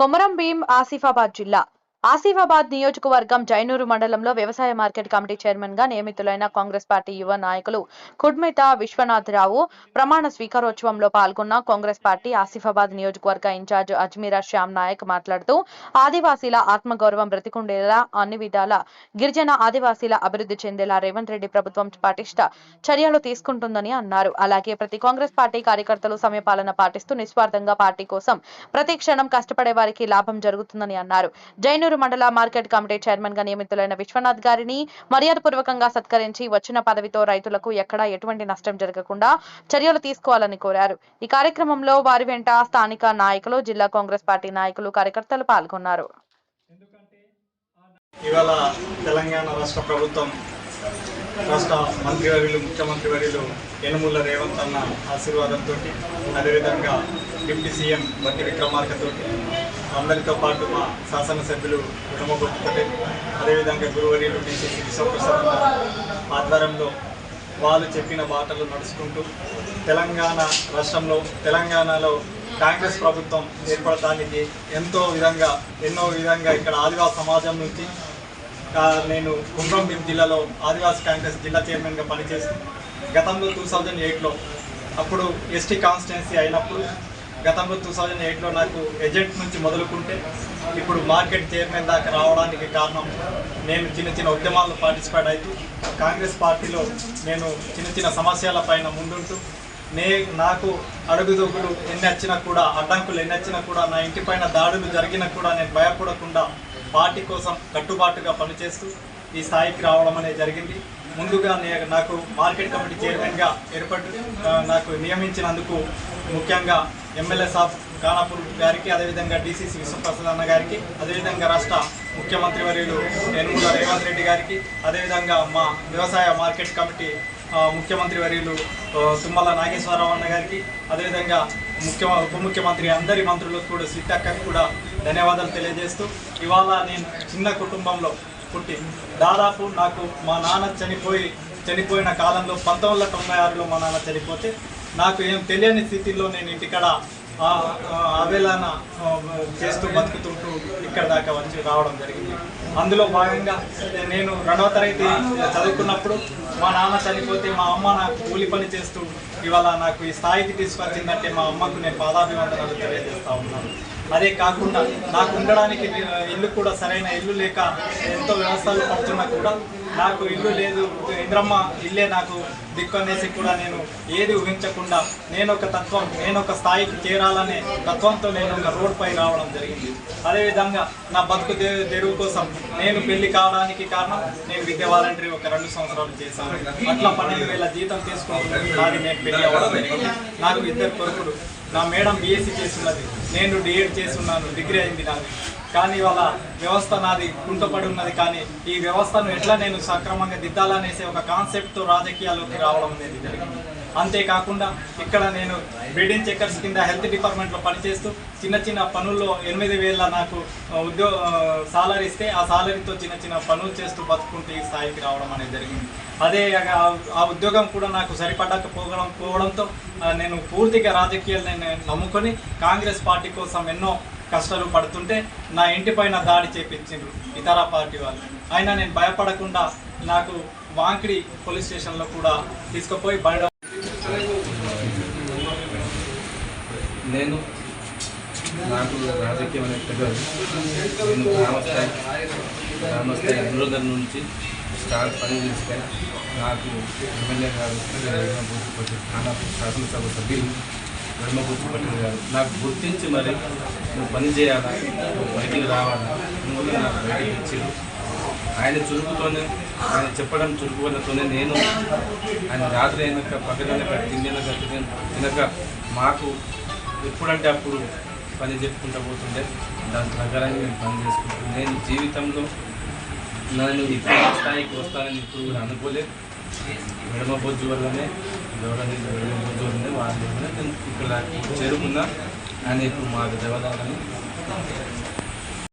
కొమరం భీం ఆసిఫాబాద్ జిల్లా ఆసిఫాబాద్ నియోజకవర్గం జైనూరు మండలంలో వ్యవసాయ మార్కెట్ కమిటీ చైర్మన్గా నియమితులైన కాంగ్రెస్ పార్టీ యువ నాయకులు కుడ్మిత విశ్వనాథరావు ప్రమాణ స్వీకారోత్సవంలో పాల్గొన్న కాంగ్రెస్ పార్టీ ఆసిఫాబాద్ నియోజకవర్గ ఇన్ఛార్జ్ అజ్మీరా శ్యామ్ నాయక్ మాట్లాడుతూ ఆదివాసీల ఆత్మగౌరవం బ్రతికుండేలా అన్ని విధాల గిరిజన ఆదివాసీల అభివృద్ధి చెందేలా రేవంత్ రెడ్డి ప్రభుత్వం పటిష్ట చర్యలు తీసుకుంటుందని అన్నారు. అలాగే ప్రతి కాంగ్రెస్ పార్టీ కార్యకర్తలు సమయపాలన పాటిస్తూ నిస్వార్థంగా పార్టీ కోసం ప్రతి క్షణం కష్టపడే వారికి లాభం జరుగుతుందని అన్నారు. జైనూరు మండల మార్కెట్ కమిటీ చైర్మన్గా నియమితులైన విశ్వనాథ్ గారిని మర్యాదపూర్వకంగా సత్కరించి వచ్చిన పదవితో రైతులకు ఎక్కడా ఎటువంటి నష్టం జరగకుండా చర్యలు తీసుకోవాలని కోరారు. ఈ కార్యక్రమంలో వారి వెంట స్థానిక నాయకులు జిల్లా కాంగ్రెస్ పార్టీ నాయకులు కార్యకర్తలు పాల్గొన్నారు. ఇవాళ తెలంగాణ రాష్ట్ర ప్రభుత్వం రాష్ట్ర మంత్రివర్యులు ముఖ్యమంత్రి వర్యులు యనుమూల రేవంత్ అన్న ఆశీర్వాదంతో అదేవిధంగా డిప్యూటీ సీఎం బట్టి విక్రమార్కతో అందరితో పాటు మా శాసనసభ్యులు కుటుంబ పటేల్ అదేవిధంగా గురువర్యులు డిసిసి విశ్వప్రసాద్ ఆధ్వర్యంలో వాళ్ళు చెప్పిన బాటలు నడుచుకుంటూ తెలంగాణ రాష్ట్రంలో తెలంగాణలో కాంగ్రెస్ ప్రభుత్వం ఏర్పడటానికి ఎంతో విధంగా ఎన్నో విధంగా ఇక్కడ ఆదివాసీ సమాజం నుంచి నేను కుమ్రంభీం జిల్లాలో ఆదివాసీ కాంగ్రెస్ జిల్లా చైర్మన్గా పనిచేస్తూ గతంలో టూ థౌజండ్ ఎయిట్లో అప్పుడు ఎస్టీ కాన్స్టిట్యున్సీ అయినప్పుడు గతంలో టూ థౌజండ్ ఎయిట్లో నాకు ఏజెంట్ నుంచి మొదలుకుంటే ఇప్పుడు మార్కెట్ చైర్మన్ దాకా రావడానికి కారణం నేను చిన్న చిన్న ఉద్యమాల్లో పార్టిసిపేట్ అవుతూ కాంగ్రెస్ పార్టీలో నేను చిన్న చిన్న సమస్యల పైన ముందుంటూ నే నాకు అడుగుదొగులు ఎన్ని వచ్చినా కూడా అడ్డంకులు ఎన్ని వచ్చినా కూడా నా ఇంటి పైన దాడులు జరిగినా కూడా నేను భయపడకుండా పార్టీ కోసం కట్టుబాటుగా పనిచేస్తూ ఈ స్థాయికి రావడం అనేది జరిగింది. ముందుగా నాకు మార్కెట్ కమిటీ చైర్మన్గా ఏర్పడి నాకు నియమించినందుకు ముఖ్యంగా ఎమ్మెల్యే సాబ్ ఖానాపూర్ గారికి అదేవిధంగా డిసిసి విశ్వప్రసాద్ అన్న గారికి అదేవిధంగా రాష్ట్ర ముఖ్యమంత్రి వర్యులు యనుమల రేవంత్ రెడ్డి గారికి అదేవిధంగా మా వ్యవసాయ మార్కెట్ కమిటీ ముఖ్యమంత్రి వర్యులు తుమ్మల నాగేశ్వరరావు అన్న గారికి అదేవిధంగా ముఖ్య ఉప ముఖ్యమంత్రి అందరి మంత్రులకు కూడా సీతక్కకి కూడా ధన్యవాదాలు తెలియజేస్తూ ఇవాళ నేను చిన్న కుటుంబంలో పుట్టి దాదాపు నాకు మా నాన్న చనిపోయి చనిపోయిన కాలంలో పంతొమ్మిది వందల తొంభై ఆరులో మా నాన్న చనిపోతే నాకు ఏం తెలియని స్థితిలో నేను ఇంటికాడ ఆ, ఆవేళన చేస్తూ బతుకుతుంటూ ఇక్కడ దాకా వచ్చి రావడం జరిగింది. అందులో భాగంగా నేను రెండవ తరగతి చదువుకున్నప్పుడు మా నాన్న చనిపోతే మా అమ్మ నాకు కూలి పని చేస్తూ ఇవాళ నాకు ఈ స్థాయికి తీసుకొచ్చిందంటే మా అమ్మకు నేను పాదాభివందనాలు తెలియజేస్తూ ఉన్నాను. అదే కాకుండా నాకు ఉండడానికి ఇల్లు కూడా సరైన ఇల్లు లేక ఎంతో వ్యవస్థలు పడుతున్నా కూడా నాకు ఇల్లు లేదు ఇంద్రమ్మ ఇల్లే నాకు దిక్కు అనేసి కూడా నేను ఏది ఊహించకుండా నేను ఒక తత్వం నేను ఒక స్థాయికి చేరాలనే తత్వంతో నేను ఒక రోడ్ పై రావడం జరిగింది. అదేవిధంగా నా బతుకు తెరువు కోసం నేను పెళ్ళి కావడానికి కారణం నేను విద్య వాలంటరీ ఒక రెండు సంవత్సరాలు చేశాను. అట్లా పన్నెండు వేల జీతం తీసుకుంటున్నాను నాది నేను పెళ్ళి అవ్వడం జరిగింది. నాకు ఇద్దరు కొడుకులు నా మేడం బీఎస్సీ చేస్తున్నది. నేను డిఎడ్ చేస్తున్నాను డిగ్రీ అయింది నాది కానీ వాళ్ళ వ్యవస్థ నాది కుంటపడి ఉన్నది కానీ ఈ వ్యవస్థను ఎట్లా నేను సక్రమంగా దిద్దాలనేసి ఒక కాన్సెప్ట్తో రాజకీయాల్లోకి రావడం అనేది జరిగింది. అంతేకాకుండా ఇక్కడ నేను బిల్డింగ్ చెక్కర్స్ కింద హెల్త్ డిపార్ట్మెంట్లో పనిచేస్తూ చిన్న చిన్న పనుల్లో ఎనిమిది వేల నాకు ఉద్యోగ సాలరీ ఇస్తే ఆ సాలరీతో చిన్న చిన్న పనులు చేస్తూ బతుకుంటూ ఈ స్థాయికి రావడం అనేది జరిగింది. అదే ఆ- ఉద్యోగం కూడా నాకు సరిపడకపోవడం పోవడంతో నేను పూర్తిగా రాజకీయాలు నేను నమ్ముకొని కాంగ్రెస్ పార్టీ కోసం ఎన్నో కష్టాలు పడుతుంటే నా ఇంటి పైన దాడి చేపించిండ్రు ఇతర పార్టీ వాళ్ళు అయినా నేను భయపడకుండా నాకు వాంకిడి పోలీస్ స్టేషన్లో కూడా తీసుకుపోయి బయట నేను నాకు రాజకీయం అనేది తెలియదు నేను గ్రామస్థాయి గ్రామస్థాయి అభివృద్ధి నుంచి స్టార్ పని చేస్తే నాకు ఎమ్మెల్యే గారు వెమ్మగుర్తి శాసనసభ సభ్యులు వెమ్మగుర్తి పటేల్ గారు నాకు గుర్తించి మరి నువ్వు పని చేయాలా? నువ్వు బయటికి రావాలా? నువ్వు నాకు బయటికి ఇచ్చారు ఆయన చురుకుతోనే ఆయన చెప్పడం చురుకు వల్లతోనే నేను ఆయన రాత్రి అయినాక పక్కనక తిండినక తినక మాకు ఎప్పుడంటే అప్పుడు పని చెప్పుకుంటూ పోతుండే. దాని ప్రకారంగా నేను పని చేసుకుంటాను నేను జీవితంలో నన్ను ఇప్పుడు స్థాయికి వస్తానని ఇప్పుడు కూడా అనుకోలేదు. విడమ బొజ్జు వల్లనే దేవడానికి విడమ బొజ్జు వల్లనే వాళ్ళ దగ్గర. ఇక్కడ చేరుకున్నా ఆయన ఇప్పుడు మాకు దేవదాలని